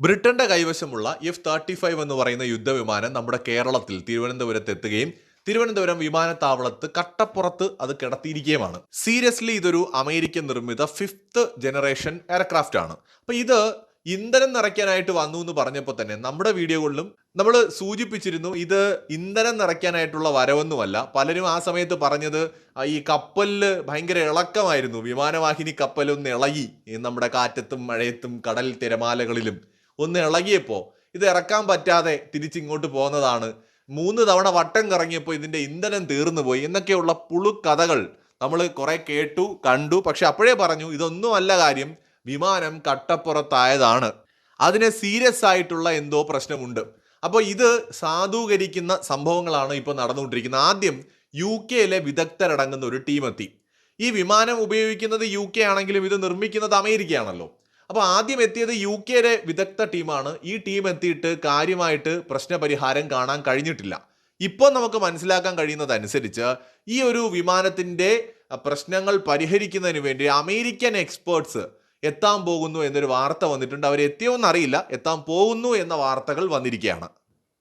ബ്രിട്ടന്റെ കൈവശമുള്ള F thirty five എന്ന് പറയുന്ന യുദ്ധവിമാനം നമ്മുടെ കേരളത്തിൽ തിരുവനന്തപുരത്ത് എത്തുകയും തിരുവനന്തപുരം വിമാനത്താവളത്ത് കട്ടപ്പുറത്ത് അത് കിടത്തിയിരിക്കുകയുമാണ്. സീരിയസ്ലി ഇതൊരു അമേരിക്കൻ നിർമ്മിത ഫിഫ്ത്ത് ജനറേഷൻ എയർക്രാഫ്റ്റ് ആണ്. അപ്പൊ ഇത് ഇന്ധനം നിറയ്ക്കാനായിട്ട് വന്നു എന്ന് പറഞ്ഞപ്പോൾ തന്നെ നമ്മുടെ വീഡിയോകളിലും നമ്മൾ സൂചിപ്പിച്ചിരുന്നു ഇത് ഇന്ധനം നിറയ്ക്കാനായിട്ടുള്ള വരവൊന്നുമല്ല. പലരും ആ സമയത്ത് പറഞ്ഞത് ഈ കപ്പലിൽ ഭയങ്കര ഇളക്കമായിരുന്നു. വിമാനവാഹിനി കപ്പലൊന്ന് ഇളകി. നമ്മുടെ കാറ്റത്തും മഴയത്തും കടൽ തിരമാലകളിലും ഒന്ന് ഇളകിയപ്പോൾ ഇത് ഇറക്കാൻ പറ്റാതെ തിരിച്ചിങ്ങോട്ട് പോകുന്നതാണ്. മൂന്ന് തവണ വട്ടം കറങ്ങിയപ്പോൾ ഇതിന്റെ ഇന്ധനം തീർന്നു പോയി. എന്നൊക്കെയുള്ള പുളുക്കഥകൾ നമ്മൾ കുറേ കേട്ടു കണ്ടു. പക്ഷെ അപ്പോഴേ പറഞ്ഞു ഇതൊന്നും അല്ല കാര്യം. വിമാനം കട്ടപ്പുറത്തായതാണ്. അതിന് സീരിയസ് ആയിട്ടുള്ള എന്തോ പ്രശ്നമുണ്ട്. അപ്പോൾ ഇത് സാധൂകരിക്കുന്ന സംഭവങ്ങളാണ് ഇപ്പോൾ നടന്നുകൊണ്ടിരിക്കുന്നത്. ആദ്യം യു കെയിലെ വിദഗ്ധരടങ്ങുന്ന ഒരു ടീം എത്തി ഈ വിമാനം ഉപയോഗിക്കുന്നത് യു കെ ആണെങ്കിലും ഇത് നിർമ്മിക്കുന്നത് അമേരിക്കയാണല്ലോ. അപ്പോൾ ആദ്യം എത്തിയത് യു കെയിലെ വിദഗ്ധ ടീമാണ്. ഈ ടീം എത്തിയിട്ട് കാര്യമായിട്ട് പ്രശ്നപരിഹാരം കാണാൻ കഴിഞ്ഞിട്ടില്ല. ഇപ്പോൾ നമുക്ക് മനസ്സിലാക്കാൻ കഴിയുന്നതനുസരിച്ച് ഈ ഒരു വിമാനത്തിന്റെ പ്രശ്നങ്ങൾ പരിഹരിക്കുന്നതിന് വേണ്ടി അമേരിക്കൻ എക്സ്പേർട്സ് എത്താൻ പോകുന്നു എന്നൊരു വാർത്ത വന്നിട്ടുണ്ട്. അവർ എത്തിയോ എന്നറിയില്ല എത്താൻ പോകുന്നു എന്ന വാർത്തകൾ വന്നിരിക്കുകയാണ്.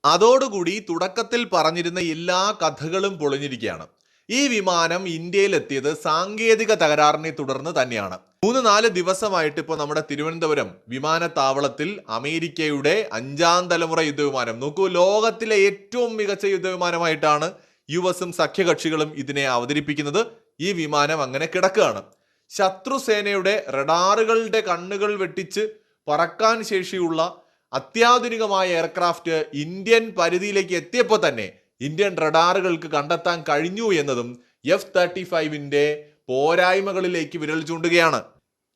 അതോടുകൂടി തുടക്കത്തിൽ പറഞ്ഞിരുന്ന എല്ലാ കഥകളും പൊളിഞ്ഞിരിക്കുകയാണ്. ഈ വിമാനം ഇന്ത്യയിലെത്തിയത് സാങ്കേതിക തകരാറിനെ തുടർന്ന് തന്നെയാണ്. മൂന്ന് നാല് ദിവസമായിട്ട് ഇപ്പോൾ നമ്മുടെ തിരുവനന്തപുരം വിമാനത്താവളത്തിൽ അമേരിക്കയുടെ അഞ്ചാം തലമുറ യുദ്ധവിമാനം. നോക്കൂ ലോകത്തിലെ ഏറ്റവും മികച്ച യുദ്ധവിമാനമായിട്ടാണ് യു എസും സഖ്യകക്ഷികളും ഇതിനെ അവതരിപ്പിക്കുന്നത്. ഈ വിമാനം അങ്ങനെ കിടക്കുകയാണ്. ശത്രുസേനയുടെ റഡാറുകളുടെ കണ്ണുകൾ വെട്ടിച്ച് പറക്കാൻ ശേഷിയുള്ള അത്യാധുനികമായ എയർക്രാഫ്റ്റ് ഇന്ത്യൻ പരിധിയിലേക്ക് എത്തിയപ്പോൾ തന്നെ ഇന്ത്യൻ റഡാറുകൾക്ക് കണ്ടെത്താൻ കഴിഞ്ഞു എന്നതും എഫ് തേർട്ടി ഫൈവിന്റെ പോരായ്മകളിലേക്ക് വിരൽ ചൂണ്ടുകയാണ്.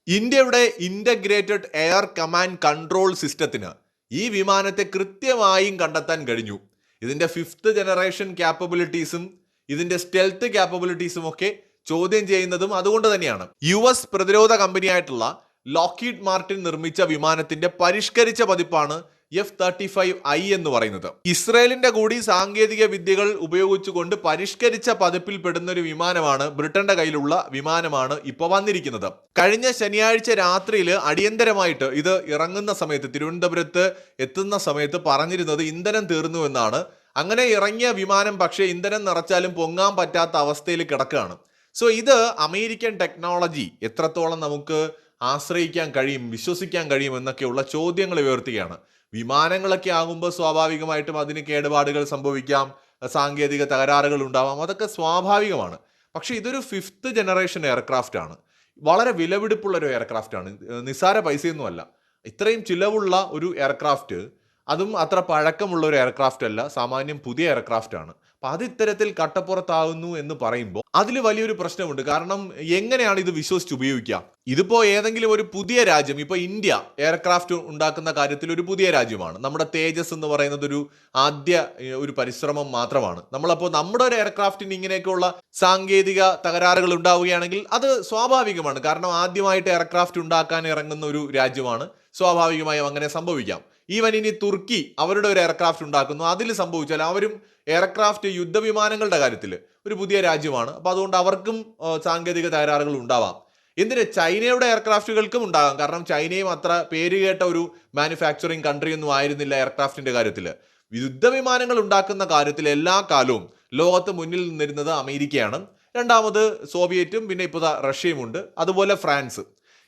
ഇന്ത്യയുടെ ഇന്റഗ്രേറ്റഡ് എയർ കമാൻഡ് കൺട്രോൾ സിസ്റ്റത്തിന് ഈ വിമാനത്തെ കൃത്യമായും കണ്ടെത്താൻ കഴിഞ്ഞു. ഇതിന്റെ ഫിഫ്ത്ത് ജനറേഷൻ ക്യാപ്പബിലിറ്റീസും ഇതിന്റെ സ്റ്റെൽത്ത് ക്യാപ്പബിലിറ്റീസും ഒക്കെ ചോദ്യം ചെയ്യുന്നതും അതുകൊണ്ട് തന്നെയാണ്. യു എസ് പ്രതിരോധ കമ്പനിയായിട്ടുള്ള ലോക്കീഡ് മാർട്ടിൻ നിർമ്മിച്ച വിമാനത്തിന്റെ പരിഷ്കരിച്ച പതിപ്പാണ് എഫ് തേർട്ടി ഫൈവ് ഐ എന്ന് പറയുന്നത്. ഇസ്രയേലിന്റെ കൂടി സാങ്കേതിക വിദ്യകൾ ഉപയോഗിച്ചുകൊണ്ട് പരിഷ്കരിച്ച പതിപ്പിൽ പെടുന്ന ഒരു വിമാനമാണ് ബ്രിട്ടന്റെ കയ്യിലുള്ള വിമാനമാണ് ഇപ്പൊ വന്നിരിക്കുന്നത്. കഴിഞ്ഞ ശനിയാഴ്ച രാത്രിയിൽ അടിയന്തരമായിട്ട് ഇത് ഇറങ്ങുന്ന സമയത്ത് തിരുവനന്തപുരത്ത് എത്തുന്ന സമയത്ത് പറഞ്ഞിരുന്നത് ഇന്ധനം തീർന്നു എന്നാണ്. അങ്ങനെ ഇറങ്ങിയ വിമാനം പക്ഷേ ഇന്ധനം നിറച്ചാലും പൊങ്ങാൻ പറ്റാത്ത അവസ്ഥയിൽ കിടക്കുകയാണ്. സോ ഇത് അമേരിക്കൻ ടെക്നോളജി എത്രത്തോളം നമുക്ക് ആശ്രയിക്കാൻ കഴിയും വിശ്വസിക്കാൻ കഴിയും എന്നൊക്കെയുള്ള ചോദ്യങ്ങൾ ഉയർത്തുകയാണ്. വിമാനങ്ങളൊക്കെ ആകുമ്പോൾ സ്വാഭാവികമായിട്ടും അതിന് കേടുപാടുകൾ സംഭവിക്കാം സാങ്കേതിക തകരാറുകൾ ഉണ്ടാവാം അതൊക്കെ സ്വാഭാവികമാണ്. പക്ഷേ ഇതൊരു ഫിഫ്ത്ത് ജനറേഷൻ എയർക്രാഫ്റ്റ് ആണ്. വളരെ വിലപിടിപ്പുള്ള ഒരു എയർക്രാഫ്റ്റ് ആണ്. നിസ്സാര പൈസയൊന്നുമല്ല ഇത്രയും ചിലവുള്ള ഒരു എയർക്രാഫ്റ്റ് അതും അത്ര പഴക്കമുള്ള ഒരു എയർക്രാഫ്റ്റ് അല്ല സാമാന്യം പുതിയ എയർക്രാഫ്റ്റ് ആണ്. അപ്പൊ അത് ഇത്തരത്തിൽ കട്ടപ്പുറത്താകുന്നു എന്ന് പറയുമ്പോൾ അതിൽ വലിയൊരു പ്രശ്നമുണ്ട്. കാരണം എങ്ങനെയാണ് ഇത് വിശ്വസിച്ച് ഉപയോഗിക്കുക? ഇതിപ്പോ ഏതെങ്കിലും ഒരു പുതിയ രാജ്യം ഇപ്പൊ ഇന്ത്യ എയർക്രാഫ്റ്റ് ഉണ്ടാക്കുന്ന കാര്യത്തിൽ ഒരു പുതിയ രാജ്യമാണ്. നമ്മുടെ തേജസ് എന്ന് പറയുന്നത് ഒരു ആദ്യ ഒരു പരിശ്രമം മാത്രമാണ്. നമ്മളപ്പോൾ നമ്മുടെ ഒരു എയർക്രാഫ്റ്റിന് ഇങ്ങനെയൊക്കെയുള്ള സാങ്കേതിക തകരാറുകൾ ഉണ്ടാവുകയാണെങ്കിൽ അത് സ്വാഭാവികമാണ്. കാരണം ആദ്യമായിട്ട് എയർക്രാഫ്റ്റ് ഉണ്ടാക്കാൻ ഇറങ്ങുന്ന ഒരു രാജ്യമാണ്. സ്വാഭാവികമായും അങ്ങനെ സംഭവിക്കാം. ഈവൻ ഇനി തുർക്കി അവരുടെ ഒരു എയർക്രാഫ്റ്റ് ഉണ്ടാക്കുന്നു. അതിൽ സംഭവിച്ചാൽ അവരും എയർക്രാഫ്റ്റ് യുദ്ധവിമാനങ്ങളുടെ കാര്യത്തിൽ ഒരു പുതിയ രാജ്യമാണ്. അപ്പോൾ അതുകൊണ്ട് അവർക്കും സാങ്കേതിക തകരാറുകൾ ഉണ്ടാവാം. എന്തിന്? ചൈനയുടെ എയർക്രാഫ്റ്റുകൾക്കും ഉണ്ടാകാം. കാരണം ചൈനയും അത്ര പേരുകേട്ട ഒരു മാനുഫാക്ചറിങ് കൺട്രി ഒന്നും ആയിരുന്നില്ല എയർക്രാഫ്റ്റിന്റെ കാര്യത്തിൽ യുദ്ധവിമാനങ്ങൾ ഉണ്ടാക്കുന്ന കാര്യത്തിൽ എല്ലാ കാലവും ലോകത്ത് മുന്നിൽ നിന്നിരുന്നത് അമേരിക്കയാണ്. രണ്ടാമത് സോവിയറ്റും പിന്നെ ഇപ്പോൾ റഷ്യയും ഉണ്ട് അതുപോലെ ഫ്രാൻസ്.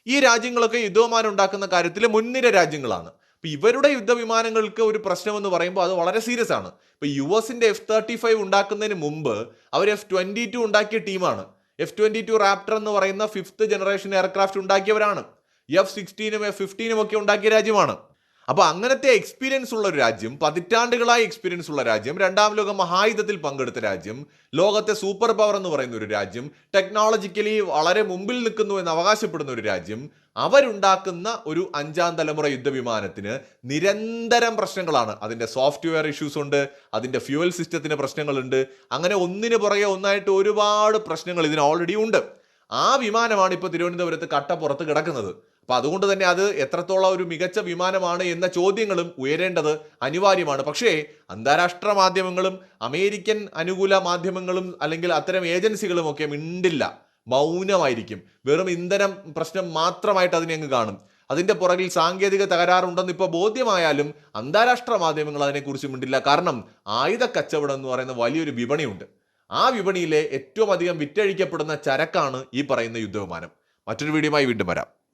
ഈ രാജ്യങ്ങളൊക്കെ യുദ്ധവിമാനം ഉണ്ടാക്കുന്ന കാര്യത്തിൽ മുൻനിര രാജ്യങ്ങളാണ്. അപ്പൊ ഇവരുടെ യുദ്ധവിമാനങ്ങൾക്ക് ഒരു പ്രശ്നം എന്ന് പറയുമ്പോൾ അത് വളരെ സീരിയസ് ആണ്. ഇപ്പോൾ യു എസിന്റെ എഫ് തേർട്ടി ഫൈവ് ഉണ്ടാക്കുന്നതിന് മുമ്പ് അവർ എഫ് ട്വന്റി ടു ഉണ്ടാക്കിയ ടീമാണ്. എഫ് ട്വന്റി ടു റാപ്റ്റർ എന്ന് പറയുന്ന ഫിഫ്ത്ത് ജനറേഷൻ എയർക്രാഫ്റ്റ് ഉണ്ടാക്കിയവരാണ്. എഫ് സിക്സ്റ്റീനും എഫ് ഫിഫ്റ്റീനും ഒക്കെ ഉണ്ടാക്കിയ രാജ്യമാണ്. അപ്പൊ അങ്ങനത്തെ എക്സ്പീരിയൻസ് ഉള്ള ഒരു രാജ്യം പതിറ്റാണ്ടുകളായി എക്സ്പീരിയൻസ് ഉള്ള രാജ്യം രണ്ടാം ലോക മഹായുദ്ധത്തിൽ പങ്കെടുത്ത രാജ്യം ലോകത്തെ സൂപ്പർ പവർ എന്ന് പറയുന്ന ഒരു രാജ്യം ടെക്നോളജിക്കലി വളരെ മുമ്പിൽ നിൽക്കുന്നു എന്ന് അവകാശപ്പെടുന്ന ഒരു രാജ്യം അവരുണ്ടാക്കുന്ന ഒരു അഞ്ചാം തലമുറ യുദ്ധവിമാനത്തിന് നിരന്തരം പ്രശ്നങ്ങളാണ്. അതിന്റെ സോഫ്റ്റ്വെയർ ഇഷ്യൂസ് ഉണ്ട് അതിന്റെ ഫ്യൂവൽ സിസ്റ്റത്തിന് പ്രശ്നങ്ങളുണ്ട് അങ്ങനെ ഒന്നിനു പുറകെ ഒന്നായിട്ട് ഒരുപാട് പ്രശ്നങ്ങൾ ഇതിന് ഓൾറെഡി ഉണ്ട്. ആ വിമാനമാണ് ഇപ്പോൾ തിരുവനന്തപുരത്ത് കട്ടപ്പുറത്ത് കിടക്കുന്നത്. അപ്പൊ അതുകൊണ്ട് തന്നെ അത് എത്രത്തോളം ഒരു മികച്ച വിമാനമാണ് എന്ന ചോദ്യങ്ങളും ഉയരേണ്ടത് അനിവാര്യമാണ്. പക്ഷേ അന്താരാഷ്ട്ര മാധ്യമങ്ങളും അമേരിക്കൻ അനുകൂല മാധ്യമങ്ങളും അല്ലെങ്കിൽ അത്തരം ഏജൻസികളും ഒക്കെ മിണ്ടില്ല. മൗനമായിരിക്കും. വെറും ഇന്ധനം പ്രശ്നം മാത്രമായിട്ട് അതിനെ അങ്ങ് കാണും. അതിന്റെ പുറകിൽ സാങ്കേതിക തകരാറുണ്ടെന്ന് ഇപ്പോൾ ബോധ്യമായാലും അന്താരാഷ്ട്ര മാധ്യമങ്ങൾ അതിനെക്കുറിച്ച് മിണ്ടില്ല. കാരണം ആയുധ കച്ചവടം എന്ന് പറയുന്ന വലിയൊരു വിപണിയുണ്ട്. ആ വിപണിയിലെ ഏറ്റവും അധികം വിറ്റഴിക്കപ്പെടുന്ന ചരക്കാണ് ഈ പറയുന്ന യുദ്ധവിമാനം. മറ്റൊരു വീഡിയോയുമായി വീണ്ടും വരാം.